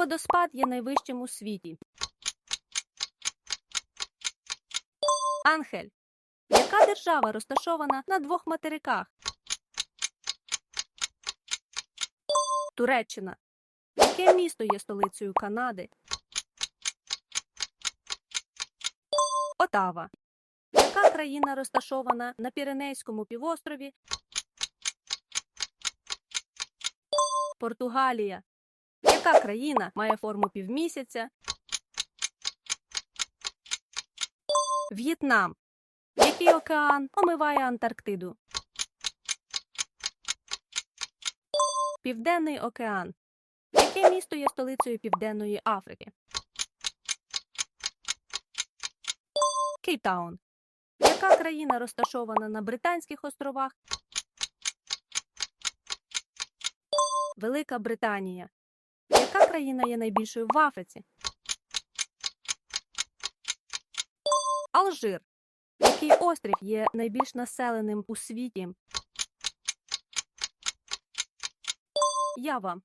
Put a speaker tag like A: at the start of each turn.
A: водоспад є найвищим у світі? Анхель. Яка держава розташована на двох материках? Туреччина. Яке місто є столицею Канади? Отава. Яка країна розташована на Піренейському півострові? Португалія. Яка країна має форму півмісяця? В'єтнам. Який океан омиває Антарктиду? Південний океан. Яке місто є столицею Південної Африки? Кейптаун. Яка країна розташована на Британських островах? Велика Британія. Яка країна є найбільшою в Африці? Алжир. Який острів є найбільш населеним у світі? Ява.